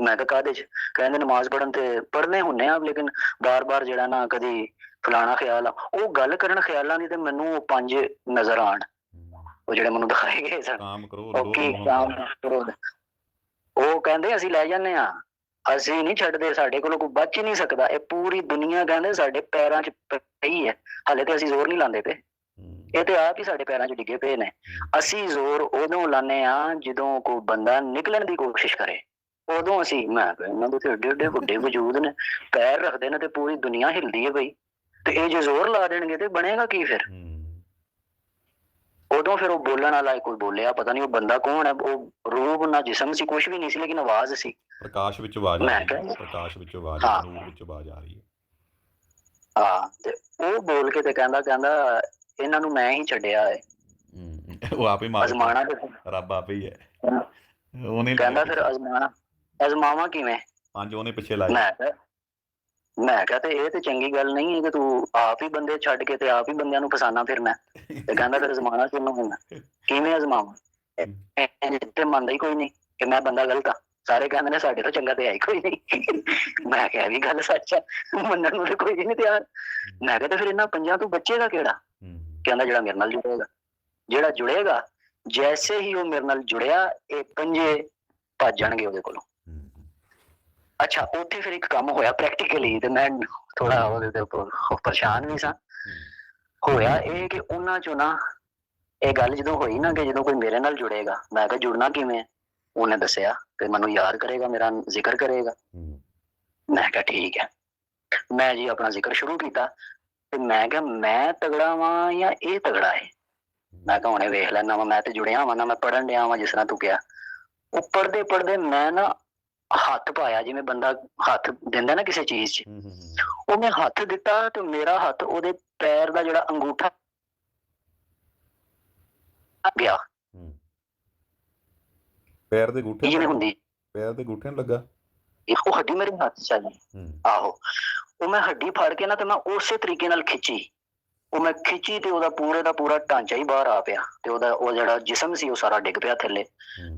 ਮੈਂ ਕਿਹਾ ਕਾਹਦੇ ਚ? ਕਹਿੰਦੇ ਨਮਾਜ਼ ਪੜਨ ਤੇ ਪੜਨੇ ਹੁੰਨੇ ਆ ਲੇਕਿਨ ਬਾਰ-ਬਾਰ ਜਿਹੜਾ ਨਾ ਕਦੀ ਫਲਾਣਾ ਖਿਆਲ ਆ। ਉਹ ਗੱਲ ਕਰਨ ਖਿਆਲਾਂ ਦੀ ਤੇ ਮੈਨੂੰ ਉਹ ਪੰਜ ਨਜ਼ਰ ਆਣ। ਉਹ ਜਿਹੜੇ ਮੈਨੂੰ ਦਿਖਾਏ ਗਏ ਸਨ। ਕਾਮ ਕਰੋ ਓਕੇ ਕਾਮ ਕਰੋ? ਉਹ ਕਹਿੰਦੇ ਅਸੀਂ ਲੈ ਜਾਂਦੇ ਆ। ਅਸੀਂ ਨਹੀਂ ਛੱਡਦੇ ਸਾਡੇ ਕੋਲੋਂ ਕੋਈ ਬਚ ਨਹੀਂ ਸਕਦਾ। ਇਹ ਪੂਰੀ ਦੁਨੀਆ ਕਹਿੰਦੇ ਸਾਡੇ ਪੈਰਾਂ 'ਚ ਪਈ ਹੈ। ਹਾਲੇ ਤੇ ਅਸੀਂ ਜ਼ੋਰ ਨਹੀਂ ਲਾਉਂਦੇ ਪਏ। ਇਹ ਤੇ ਆਪ ਹੀ ਸਾਡੇ ਪੈਰਾਂ 'ਚ ਡਿੱਗੇ ਪਏ ਨੇ। ਅਸੀਂ ਜ਼ੋਰ ਉਦੋਂ ਲਾਣੇ ਆ ਜਦੋਂ ਕੋਈ ਬੰਦਾ ਨਿਕਲਣ ਦੀ ਕੋਸ਼ਿਸ਼ ਕਰੇ। ਉਦੋਂ ਅਸੀਂ ਮੈਂ ਕਿਹਾ ਇਹਨਾਂ ਦੇ ਏਡੇ ਏਡੇ ਵੱਡੇ ਵਜੂਦ ਨੇ ਪੈਰ ਰੱਖਦੇ ਨੇ ਤੇ ਪੂਰੀ ਦੁਨੀਆ ਹਿਲਦੀ ਹੈ ਬਈ। ਤੇ ਇਹ ਜੇ ਜ਼ੋਰ ਲਾ ਦੇਣਗੇ ਤੇ ਬਣੇਗਾ ਕੀ ਫਿਰ? ਉਦੋਂ ਫਿਰ ਉਹ ਬੋਲਣ ਵਾਲਾ ਕੋਈ ਬੋਲਿਆ ਪਤਾ ਨਹੀਂ ਉਹ ਬੰਦਾ ਕੌਣ ਹੈ ਉਹ ਰੂਪ ਨਾ ਜਿਸਮ ਸੀ ਕੁਝ ਵੀ ਨਹੀਂ ਸੀ ਲੇਕਿਨ ਆਵਾਜ਼ ਸੀ। ਪ੍ਰਕਾਸ਼ ਵਿੱਚ ਆਵਾਜ਼ ਆ ਮੈਂ ਰਹੀ ਹੈ ਕਿਹਾ- ਪ੍ਰਕਾਸ਼ ਵਿੱਚ ਆਵਾਜ਼ ਹਾਂ। ਨੂਰ ਵਿੱਚ ਆਵਾਜ਼ ਆ ਰਹੀ ਹੈ। ਹਾਂ ਤੇ ਉਹ ਬੋਲ ਕੇ ਤੇ ਕਹਿੰਦਾ ਕਹਿੰਦਾ ਇਹਨਾਂ ਨੂੰ ਮੈਂ ਹੀ ਛੱਡਿਆ ਹੈ। ਉਹ ਆਪੇ ਮਾਰ ਅਜ਼ਮਾਣਾ ਰੱਬ ਆਪੇ ਹੀ ਹੈ। ਉਹਨੇ ਕਹਿੰਦਾ ਫਿਰ ਅਜ਼ਮਾਣਾ ਅਜ਼ਮਾਵਾ ਕਿਵੇਂ? ਪੰਜ ਉਹਨੇ ਪਿੱਛੇ ਲਾਏ। ਮੈਂ ਕਿਹਾ ਮੈਂ ਕਿਹਾ ਤੇ ਇਹ ਤੇ ਚੰਗੀ ਗੱਲ ਨਹੀਂ ਹੈ ਕਿ ਤੂੰ ਆਪ ਹੀ ਬੰਦੇ ਛੱਡ ਕੇ ਤੇ ਆਪ ਹੀ ਬੰਦਿਆਂ ਨੂੰ ਫਸਾਨਾ ਫਿਰਨਾ ਤੇ ਕਹਿੰਦਾ ਫਿਰ ਅਜ਼ਮਾਣਾ ਕਿਉਂ ਹੁੰਦਾ ਕਿਵੇਂ ਅਜ਼ਮਾਵਾਂ? ਤੇ ਮੰਨਦਾ ਹੀ ਕੋਈ ਨਹੀਂ ਕਿ ਮੈਂ ਬੰਦਾ ਗਲਤ ਆ ਸਾਰੇ ਕਹਿੰਦੇ ਨੇ ਸਾਡੇ ਤੋਂ ਚੰਗਾ ਤੇ ਹੀ ਕੋਈ ਨਹੀਂ। ਮੈਂ ਕਿਹਾ ਵੀ ਗੱਲ ਸੱਚ ਆ। ਮੰਨਣ ਨੂੰ ਤੇ ਕੋਈ ਨਹੀਂ ਤਿਆਰ। ਮੈਂ ਕਿਹਾ ਤੇ ਫਿਰ ਇਹਨਾਂ ਪੰਜਾਂ ਤੋਂ ਬੱਚੇਗਾ ਕਿਹੜਾ? ਹਮ, ਕਹਿੰਦਾ ਜਿਹੜਾ ਮੇਰੇ ਨਾਲ ਜੁੜੇਗਾ। ਜਿਹੜਾ ਜੁੜੇਗਾ ਜੈਸੇ ਹੀ ਉਹ ਮੇਰੇ ਨਾਲ ਜੁੜਿਆ ਇਹ ਪੰਜੇ ਭੱਜ ਜਾਣਗੇ ਉਹਦੇ ਕੋਲੋਂ। ਅੱਛਾ ਉੱਥੇ ਫਿਰ ਇੱਕ ਕੰਮ ਹੋਇਆ ਪ੍ਰੈਕਟੀਕਲੀ ਤੇ ਮੈਂ ਥੋੜਾ ਉਹਦੇ ਤੇ ਪਰੇਸ਼ਾਨ ਵੀ ਸਾਂ। ਹੋਇਆ ਇਹ ਕਿ ਉਹਨਾਂ ਚੋਂ ਨਾ ਇਹ ਗੱਲ ਜਦੋਂ ਹੋਈ ਨਾ ਕਿ ਜਦੋਂ ਕੋਈ ਮੇਰੇ ਨਾਲ ਜੁੜੇਗਾ ਮੈਂ ਕਿਹਾ ਜੁੜਨਾ ਕਿਵੇਂ ਹੈ? ਉਹਨੇ ਦੱਸਿਆ ਕਿ ਮੈਨੂੰ ਯਾਦ ਕਰੇਗਾ ਮੇਰਾ ਜ਼ਿਕਰ ਕਰੇਗਾ। ਮੈਂ ਕਿਹਾ ਠੀਕ ਹੈ। ਮੈਂ ਜੀ ਆਪਣਾ ਜ਼ਿਕਰ ਸ਼ੁਰੂ ਕੀਤਾ ਤੇ ਮੈਂ ਕਿਹਾ ਮੈਂ ਤਗੜਾ ਵਾਂ ਜਾਂ ਇਹ ਤਗੜਾ ਹੈ? ਮੈਂ ਕਿਹਾ ਹੁਣੇ ਵੇਖ ਲੈਣਾ ਮੈਂ ਤੇ ਜੁੜਿਆ ਵਾਂ ਨਾ ਮੈਂ ਪੜਨ ਡਿਆ ਵਾਂ ਜਿਸ ਤਰ੍ਹਾਂ ਤੂੰ ਕਿਹਾ। ਉਹ ਪੜਦੇ ਪੜਦੇ ਮੈਂ ਨਾ ਹੱਥ ਪਾਇਆ ਜਿਵੇਂ ਬੰਦਾ ਹੱਥ ਦਿੰਦਾ ਨਾ ਕਿਸੇ ਚੀਜ਼ 'ਚ। ਹਮ, ਉਹਨੇ ਹੱਥ ਦਿੱਤਾ ਤੇ ਮੇਰਾ ਹੱਥ ਉਹਦੇ ਪੈਰ ਦਾ ਜਿਹੜਾ ਅੰਗੂਠਾ ਗਿਆ। ਪੈਰ ਦੇ ਗੂਠੇ ਜਿਵੇਂ ਹੁੰਦੀ। ਪੈਰ ਦੇ ਗੂਠੇ ਨੂੰ ਲੱਗਾ? ਉਹ ਹੱਡੀ ਮੇਰੇ ਹੱਥ 'ਚ ਆ ਗਈ। ਆਹੋ। ਉਹ ਮੈਂ ਹੱਡੀ ਫੜ ਕੇ ਨਾ ਤੇ ਮੈਂ ਉਸੇ ਤਰੀਕੇ ਨਾਲ ਖਿੱਚੀ। ਉਹ ਮੈਂ ਖਿੱਚੀ ਤੇ ਉਹਦਾ ਪੂਰੇ ਦਾ ਪੂਰਾ ਢਾਂਚਾ ਹੀ ਬਾਹਰ ਆ ਪਿਆ ਤੇ ਉਹਦਾ ਉਹ ਜਿਹੜਾ ਜਿਸਮ ਸੀ ਉਹ ਸਾਰਾ ਡਿੱਗ ਪਿਆ ਥੱਲੇ।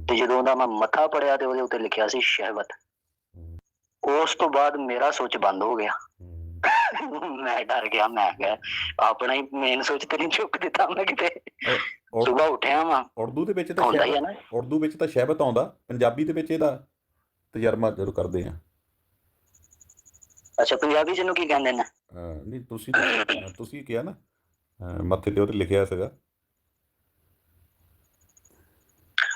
ਤੇ ਜਦੋਂ ਉਹਦਾ ਮੈਂ ਮੱਥਾ ਪੜਿਆ ਤੇ ਉਹਦੇ ਉੱਤੇ ਲਿਖਿਆ ਸੀ ਸ਼ਹਿਵਤ ਉਸ ਤੋਂ ਬਾਅਦ ਮੇਰਾ ਸੋਚ ਬੰਦ ਹੋ ਗਿਆ। ਮੈਂ ਡਰ ਗਿਆ ਮੈਂ ਕਿਹਾ ਆਪਣਾ ਹੀ ਮੇਨ ਸੋਚ ਤੇ ਨਹੀਂ ਚੁੱਕ ਦਿੱਤਾ ਮੈਂ ਕਿਤੇ। ਸਵੇਰ ਉੱਠਿਆ ਵਾਂ। ਉਰਦੂ ਦੇ ਵਿੱਚ ਤਾਂ ਉਰਦੂ ਵਿੱਚ ਤਾਂ ਸ਼ਹਿਬਤ ਆਉਂਦਾ ਪੰਜਾਬੀ ਦੇ ਵਿੱਚ ਇਹਦਾ ਤਜਰਬਾ ਜਦੋਂ ਕਰਦੇ ਆ। ਅੱਛਾ ਪੰਜਾਬੀ ਚ ਇਹਨੂੰ ਕੀ ਕਹਿੰਦੇ ਨੇ? ਨਹੀਂ ਤੁਸੀਂ ਤੁਸੀਂ ਕਿਹਾ ਨਾ। ਮੱਥੇ ਤੇ ਉਹਤੇ ਲਿਖਿਆ ਸੀਗਾ।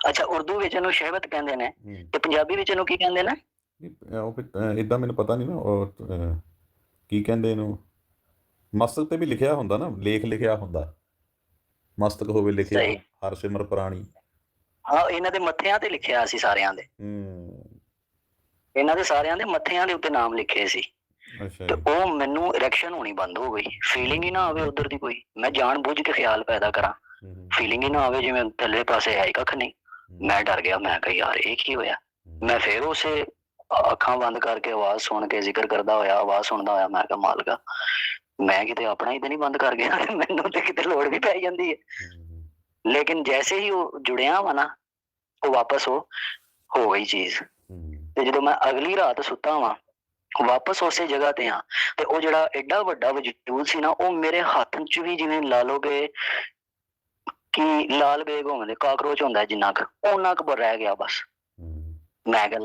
ਅੱਛਾ ਉਰਦੂ ਵਿੱਚ ਇਹਨੂੰ ਸ਼ਹਿਬਤ ਕਹਿੰਦੇ ਨੇ ਤੇ ਪੰਜਾਬੀ ਵਿੱਚ ਇਹਨੂੰ ਕੀ ਕਹਿੰਦੇ ਨੇ? ਨਹੀਂ, ਉਹ ਇਦਾਂ ਮੈਨੂੰ ਪਤਾ ਨਹੀਂ ਨਾ ਉਹ ਕੀ ਕਹਿੰਦੇ ਇਹਨੂੰ? ਮਸਤਕ ਤੇ ਵੀ ਲਿਖਿਆ ਹੁੰਦਾ ਨਾ ਲੇਖ ਲਿਖਿਆ ਹੁੰਦਾ। ਮਸਤਕ ਹੋਵੇ ਲਿਖਿਆ। ਹਰ ਸਿਮਰ ਪ੍ਰਾਣੀ। ਹਾਂ ਇਹਨਾਂ ਦੇ ਮੱਥਿਆਂ ਤੇ ਲਿਖਿਆ ਸੀ ਸਾਰਿਆਂ ਦੇ। ਹੂੰ। ਇਹਨਾਂ ਦੇ ਸਾਰਿਆਂ ਦੇ ਮੱਥਿਆਂ ਦੇ ਉੱਤੇ ਨਾਮ ਲਿਖੇ ਸੀ। ਅੱਛਾ ਤੇ ਉਹ ਮੈਨੂੰ ਇਰੈਕਸ਼ਨ ਹੋਣੀ ਬੰਦ ਹੋ ਗਈ। ਫੀਲਿੰਗ ਹੀ ਨਾ ਆਵੇ ਉਧਰ ਦੀ ਕੋਈ। ਮੈਂ ਜਾਣ ਬੁੱਝ ਕੇ ਖਿਆਲ ਪੈਦਾ ਕਰਾਂ। ਹੂੰ, ਹੂੰ, ਫੀਲਿੰਗ ਹੀ ਨਾ ਆਵੇ ਜਿਵੇਂ ਥੱਲੇ ਪਾਸੇ ਹੈ ਹੀ ਕੱਖ ਨਹੀਂ। ਹੂੰ, ਮੈਂ ਡਰ ਗਿਆ। ਮੈਂ ਕਿਹਾ ਯਾਰ ਇਹ ਕੀ ਹੋਇਆ? ਹੂੰ, ਮੈਂ ਫੇਰ ਉਸੇ ਅੱਖਾਂ ਬੰਦ ਕਰਕੇ ਆਵਾਜ਼ ਸੁਣ ਕੇ ਜ਼ਿਕਰ ਕਰਦਾ ਹੋਇਆ। ਆਵਾਜ਼ ਸੁਣਦਾ ਹੋਇਆ ਮੈਂ ਕਿਹਾ ਮਾਲਕਾ ਮੈਂ ਕਿਤੇ ਆਪਣਾ ਹੀ ਤੇ ਨਹੀਂ ਬੰਦ ਕਰ ਗਿਆ। ਮੈਨੂੰ ਤੇ ਕਿਤੇ ਲੋੜ ਵੀ ਪੈ ਜਾਂਦੀ ਹੈ ਹੂੰ, ਲੇਕਿਨ ਜੈਸੇ ਹੀ ਉਹ ਜੁੜਿਆ ਵਾ ਨਾ ਉਹ ਵਾਪਸ ਉਹ ਹੋ ਗਈ ਚੀਜ਼। ਹੂੰ, ਤੇ ਜਦੋਂ ਮੈਂ ਅਗਲੀ ਰਾਤ ਸੁੱਤਾ ਵਾਂ ਵਾਪਸ ਉਸੇ ਜਗ੍ਹਾ ਤੇ ਆ ਤੇ ਉਹ ਜਿਹੜਾ ਐਡਾ ਵੱਡਾ ਵਜੂਦ ਸੀ ਨਾ ਉਹ ਮੇਰੇ ਹੱਥ 'ਚ ਵੀ ਜਿਵੇਂ ਲਾ ਲੋਗੇ ਕਿ ਲਾਲ ਬੇਗ ਹੋਵੇ ਕਾਕਰੋਚ ਹੁੰਦਾ ਜਿੰਨਾ ਕੁ ਉਹਨਾਂ ਕੁ ਰਹਿ ਗਿਆ ਬਸ। ਮੈਂ ਕਿਹਾ